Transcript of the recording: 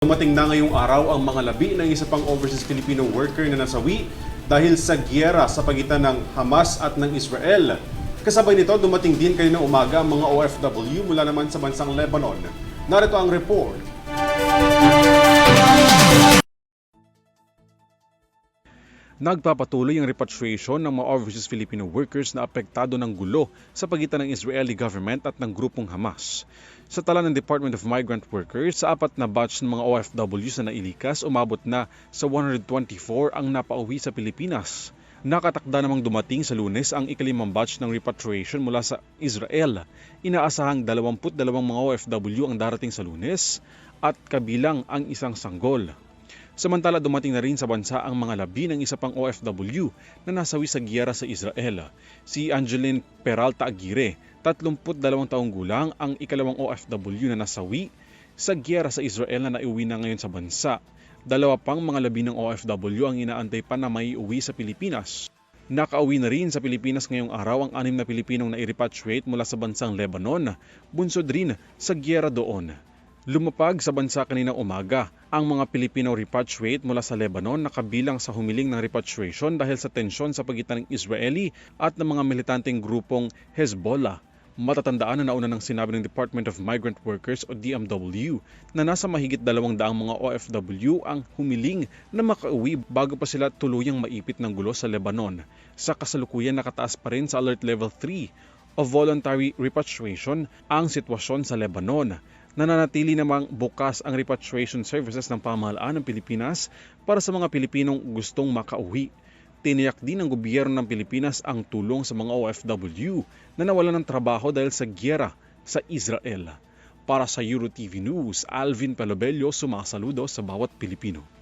Dumating na ngayong araw ang mga labi ng isa pang overseas Filipino worker na nasawi dahil sa gyera sa pagitan ng Hamas at ng Israel. Kasabay nito, dumating din kayo ng umaga ang mga OFW mula naman sa bansang Lebanon. Narito ang report. Nagpapatuloy ang repatriation ng mga overseas Filipino workers na apektado ng gulo sa pagitan ng Israeli government at ng grupong Hamas. Sa tala ng Department of Migrant Workers, sa apat na batch ng mga OFWs na nailikas, umabot na sa 124 ang napauwi sa Pilipinas. Nakatakda namang dumating sa lunes ang ikalimang batch ng repatriation mula sa Israel. Inaasahang 22 mga OFW ang darating sa lunes at kabilang ang isang sanggol. Samantala dumating na rin sa bansa ang mga labi ng isa pang OFW na nasawi sa giyera sa Israel. Si Angeline Peralta Aguirre, 32 taong gulang ang ikalawang OFW na nasawi sa giyera sa Israel na naiuwi na ngayon sa bansa. Dalawa pang mga labi ng OFW ang inaantay pa na may uwi sa Pilipinas. Nakauwi na rin sa Pilipinas ngayong araw ang anim na Pilipinong na-repatriate mula sa bansang Lebanon, bunsod rin sa giyera doon. Lumapag sa bansa kaninang umaga ang mga Pilipino repatriate mula sa Lebanon na kabilang sa humiling ng repatriation dahil sa tensyon sa pagitan ng Israeli at ng mga militanteng grupong Hezbollah. Matatandaan na nauna ng sinabi ng Department of Migrant Workers o DMW na nasa mahigit dalawang daang mga OFW ang humiling na makauwi bago pa sila tuluyang maipit ng gulo sa Lebanon. Sa kasalukuyan nakataas pa rin sa Alert Level 3 o voluntary repatriation ang sitwasyon sa Lebanon. Nananatili namang bukas ang repatriation services ng pamahalaan ng Pilipinas para sa mga Pilipinong gustong makauwi. Tiniyak din ng gobyerno ng Pilipinas ang tulong sa mga OFW na nawalan ng trabaho dahil sa gyera sa Israel. Para sa EuroTV News, Alvin Pelobello sumasaludo sa bawat Pilipino.